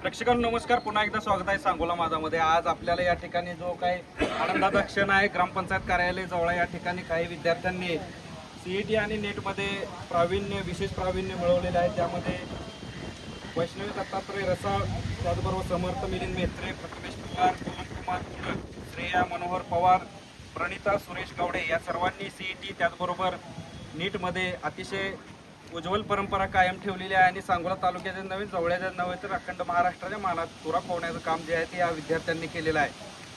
प्रेक्षकांनो नमस्कार. पुन्हा एकदा स्वागत आहे सांगोला माझामध्ये. आज आपल्याला या ठिकाणी जो काही आनंदाचा क्षण आहे ग्रामपंचायत कार्यालय जवळ या ठिकाणी काही विद्यार्थ्यांनी सीईटी आणि नेटमध्ये प्रावीण्य विशेष प्रावीण्य मिळवलेले आहे. त्यामध्ये वैष्णवी दत्तात्रय रसा त्याचबरोबर समर्थ मिलिंद मेत्रे प्रथमेश पवार कुमार श्रेया मनोहर पवार प्रणिता सुरेश गावडे या सर्वांनी सीईटी त्याचबरोबर नीटमध्ये अतिशय उज्ज्वल परंपरा कायम ठेवलेली आहे आणि सांगोला तालुक्याच्या नवीन जवळच्या नव्हे तर अखंड महाराष्ट्राच्या मानात तुरा पोहण्याचं काम जे आहे ते या विद्यार्थ्यांनी केलेलं आहे.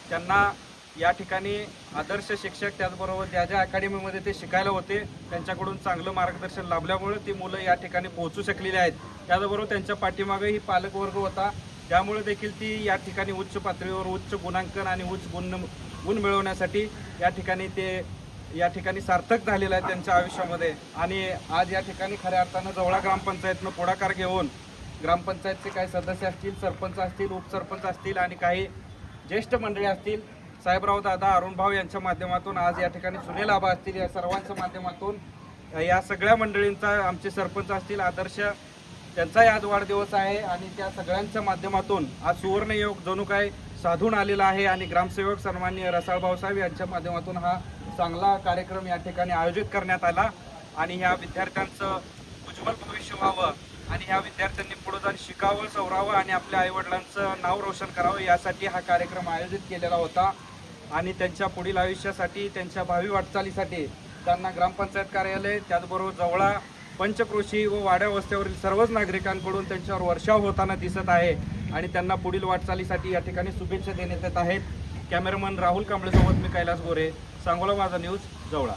त्यांना या ठिकाणी आदर्श शिक्षक त्याचबरोबर ज्या ज्या अकॅडमीमध्ये ते शिकायला होते त्यांच्याकडून चांगलं मार्गदर्शन लाभल्यामुळे ती मुलं या ठिकाणी पोहोचू शकलेली आहेत. त्याचबरोबर त्यांच्या पाठीमागे ही पालकवर्ग होता. त्यामुळे देखील ती या ठिकाणी उच्च पातळीवर उच्च गुणांकन आणि उच्च गुण गुण मिळवण्यासाठी या ठिकाणी ते या ठिकाणी सार्थक झालेलं आहे त्यांच्या आयुष्यामध्ये. आणि आज या ठिकाणी खऱ्या अर्थानं जवळा ग्रामपंचायतनं पुढाकार घेऊन ग्रामपंचायतचे काही सदस्य असतील सरपंच असतील उपसरपंच असतील आणि काही ज्येष्ठ मंडळी असतील साहेबराव दादा अरुणभाऊ यांच्या माध्यमातून आज या ठिकाणी सुनील आबा असतील या सर्वांच्या माध्यमातून या सगळ्या मंडळींचा आमचे सरपंच असतील आदर्श त्यांचाही आज वाढदिवस आहे आणि त्या सगळ्यांच्या माध्यमातून आज सुवर्णयोग जणू काय साधून आलेला आहे आणि ग्रामसेवक सन्मान्य रसाळ भाऊसाहेब यांच्या माध्यमातून हा चांगला कार्यक्रम या ठिकाणी आयोजित करण्यात आला आणि ह्या विद्यार्थ्यांचं उज्ज्वल भविष्य व्हावं आणि ह्या विद्यार्थ्यांनी पुढे जाऊन शिकावं सवरावं आणि आपल्या आईवडिलांचं नाव रोशन करावं यासाठी हा कार्यक्रम आयोजित केलेला होता. आणि त्यांच्या पुढील आयुष्यासाठी त्यांच्या भावी वाटचालीसाठी त्यांना ग्रामपंचायत कार्यालय त्याचबरोबर जवळा पंचकृषी व वाड्या वस्त्यावरील सर्वच नागरिकांकडून त्यांच्यावर वर्षाव होताना दिसत आहे आणि त्यांना पुढील वाटचालीसाठी या ठिकाणी शुभेच्छा देण्यात येत आहेत. कॅमेरामन राहुल कांबळेसोबत मी कैलास गोरे. सांगोला माझा न्यूज जवळा